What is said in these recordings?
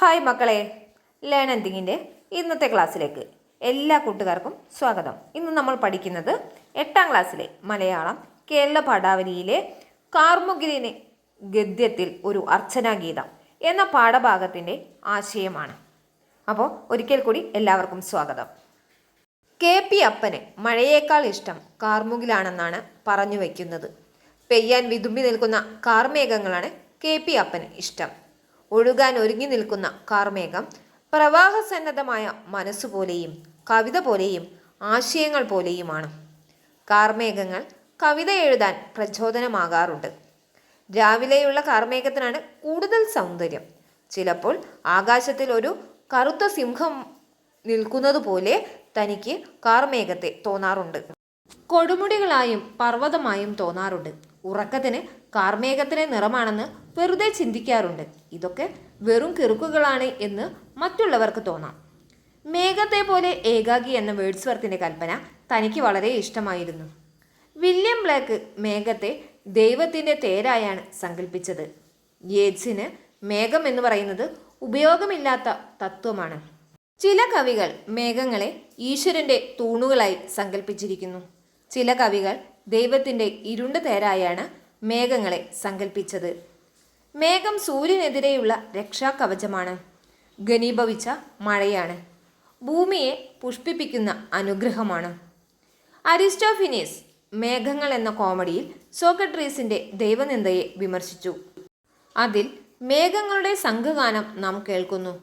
Hi മക്കളെ. Learn എന്തിങ്ങിന്റെ ഇന്നത്തെ ക്ലാസ്സിലേക്ക് എല്ലാ കൂട്ടുകാർക്കും സ്വാഗതം. ഇന്ന് നമ്മൾ പഠിക്കുന്നത് എട്ടാം ക്ലാസ്സിലെ മലയാളം കേരള പാഠാവലിയിലെ കാർമുകിലിനെ ഗദ്യത്തിൽ ഒരു അർച്ചനാഗീതം എന്ന പാഠഭാഗത്തിന്റെ ആശയമാണ്. അപ്പോൾ ഒരിക്കൽ കൂടി എല്ലാവർക്കും സ്വാഗതം. കെ പി അപ്പന് മഴയേക്കാൾ ഇഷ്ടം കാർമുകിലാണെന്നാണ് പറഞ്ഞു വയ്ക്കുന്നത് പെയ്യാൻ വിതുമ്പി നിൽക്കുന്ന കാർമേഘങ്ങളാണ് കെ പി അപ്പന് ഇഷ്ടം. ഒഴുകാൻ ഒരുങ്ങി നിൽക്കുന്ന കാർമേഘം പ്രവാഹസന്നദ്ധമായ മനസ്സുപോലെയും കവിത പോലെയും ആശയങ്ങൾ പോലെയുമാണ്. കാർമേഘങ്ങൾ കവിത എഴുതാൻ പ്രചോദനമാകാറുണ്ട്. രാവിലെയുള്ള കാർമേഘത്തിനാണ് കൂടുതൽ സൗന്ദര്യം. ചിലപ്പോൾ ആകാശത്തിൽ ഒരു കറുത്ത സിംഹം നിൽക്കുന്നത് പോലെ തനിക്ക് കാർമേഘത്തെ തോന്നാറുണ്ട്. കൊടുമുടികളായും പർവതമായും തോന്നാറുണ്ട്. ഉറക്കത്തിന് കാർമേഘത്തിന് നിറമാണെന്ന് വെറുതെ ചിന്തിക്കാറുണ്ട്. ഇതൊക്കെ വെറും കിറുക്കുകളാണ് എന്ന് മറ്റുള്ളവർക്ക് തോന്നാം. മേഘത്തെ പോലെ ഏകാഗി എന്ന വേഡ്സ്വർത്തിന്റെ കൽപ്പന തനിക്ക് വളരെ ഇഷ്ടമായിരുന്നു. വില്യം ബ്ലാക്ക് മേഘത്തെ ദൈവത്തിന്റെ തേരായാണ് സങ്കല്പിച്ചത് യേറ്റ്സിന് മേഘം എന്ന് പറയുന്നത് ഉപയോഗമില്ലാത്ത തത്വമാണ്. ചില കവികൾ മേഘങ്ങളെ ഈശ്വരന്റെ തൂണുകളായി സങ്കല്പിച്ചിരിക്കുന്നു ചില കവികൾ ദൈവത്തിന്റെ ഇരുണ്ട തേരായാണ് മേഘങ്ങളെ സങ്കല്പിച്ചത് മേഘം സൂര്യനെതിരെയുള്ള രക്ഷാകവചമാണ്. ഘനീഭവിച്ച മഴയാണ്. ഭൂമിയെ പുഷ്പിപ്പിക്കുന്ന അനുഗ്രഹമാണ്. അരിസ്റ്റോഫിനീസ് മേഘങ്ങൾ എന്ന കോമഡിയിൽ സോക്രട്ടീസിന്റെ ദൈവനിന്ദയെ വിമർശിച്ചു. അതിൽ മേഘങ്ങളുടെ സംഘഗാനം നാം കേൾക്കുന്നു.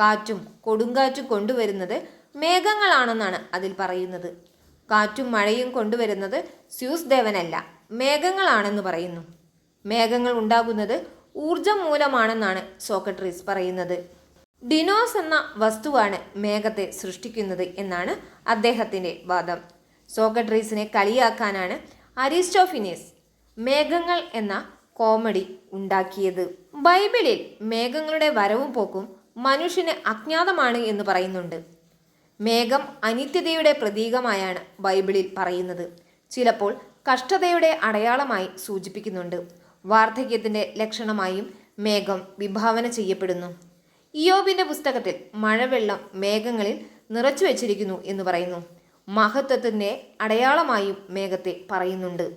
കാറ്റും കൊടുങ്കാറ്റും കൊണ്ടുവരുന്നത് മേഘങ്ങളാണെന്നാണ് അതിൽ പറയുന്നത്. കാറ്റും മഴയും കൊണ്ടുവരുന്നത് സ്യൂസ് ദേവനല്ല. മേഘങ്ങളാണെന്ന് പറയുന്നു. മേഘങ്ങൾ ഉണ്ടാകുന്നത് ഊർജം മൂലമാണെന്നാണ് സോക്രട്ടീസ് പറയുന്നത്. ഡിനോസ് എന്ന വസ്തുവാണ് മേഘത്തെ സൃഷ്ടിക്കുന്നത് എന്നാണ് അദ്ദേഹത്തിന്റെ വാദം. സോക്രട്ടീസിനെ കളിയാക്കാനാണ് അരിസ്റ്റോഫിനീസ് മേഘങ്ങൾ എന്ന കോമഡി ഉണ്ടാക്കിയത്. ബൈബിളിൽ മേഘങ്ങളുടെ വരവും പോക്കും മനുഷ്യന് അജ്ഞാതമാണ് എന്ന് പറയുന്നുണ്ട്. മേഘം അനിത്യതയുടെ പ്രതീകമായാണ് ബൈബിളിൽ പറയുന്നത്. ചിലപ്പോൾ കഷ്ടതയുടെ അടയാളമായി സൂചിപ്പിക്കുന്നുണ്ട്. വാർദ്ധക്യത്തിന്റെ ലക്ഷണമായും മേഘം വിഭാവന ചെയ്യപ്പെടുന്നു. ഇയോബിന്റെ പുസ്തകത്തിൽ മഴവെള്ളം മേഘങ്ങളിൽ നിറച്ചു വച്ചിരിക്കുന്നു എന്ന് പറയുന്നു. മഹത്വത്തിന്റെ അടയാളമായും മേഘത്തെ പറയുന്നുണ്ട്.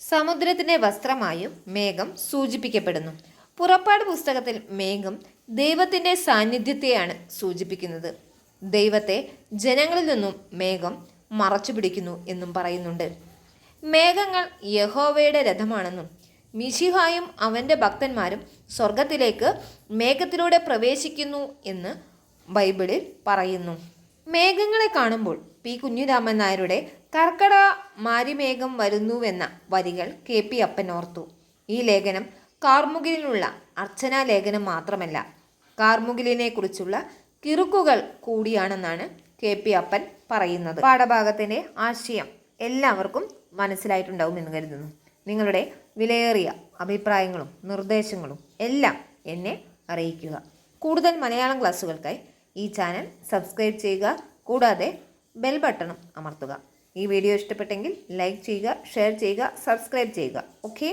സമുദ്രത്തിന്റെ വസ്ത്രമായും മേഘം സൂചിപ്പിക്കപ്പെടുന്നു. പുറപ്പാട് പുസ്തകത്തിൽ മേഘം ദൈവത്തിന്റെ സാന്നിധ്യത്തെയാണ് സൂചിപ്പിക്കുന്നത്. ദൈവത്തെ ജനങ്ങളിൽ നിന്നും മേഘം മറച്ചു പിടിക്കുന്നു എന്നും പറയുന്നുണ്ട്. മേഘങ്ങൾ യഹോവയുടെ രഥമാണെന്നും മിശിഹായും അവന്റെ ഭക്തന്മാരും സ്വർഗത്തിലേക്ക് മേഘത്തിലൂടെ പ്രവേശിക്കുന്നു എന്ന് ബൈബിളിൽ പറയുന്നു. മേഘങ്ങളെ കാണുമ്പോൾ പി. കുഞ്ഞിരാമൻ നായരുടെ കർക്കട മാരിമേഘം വരുന്നുവെന്ന വരികൾ കെ. പി. അപ്പൻ ഓർത്തു. ഈ ലേഖനം കാർമുകിലിനുള്ള അർച്ചനാ ലേഖനം മാത്രമല്ല. കാർമുകിലിനെ കുറിച്ചുള്ള കിറുക്കുകൾ കൂടിയാണെന്നാണ് കെ പി അപ്പൻ പറയുന്നത്. പാഠഭാഗത്തിന്റെ ആശയം എല്ലാവർക്കും മനസ്സിലായിട്ടുണ്ടാവും എന്ന് കരുതുന്നു. നിങ്ങളുടെ വിലയേറിയ അഭിപ്രായങ്ങളും നിർദ്ദേശങ്ങളും എല്ലാം എന്നെ അറിയിക്കുക. കൂടുതൽ മലയാളം ക്ലാസ്സുകൾക്കായി ഈ ചാനൽ സബ്സ്ക്രൈബ് ചെയ്യുക. കൂടാതെ ബെൽ ബട്ടണും അമർത്തുക. ഈ വീഡിയോ ഇഷ്ടപ്പെട്ടെങ്കിൽ ലൈക്ക് ചെയ്യുക ഷെയർ ചെയ്യുക സബ്സ്ക്രൈബ് ചെയ്യുക. ഓക്കെ?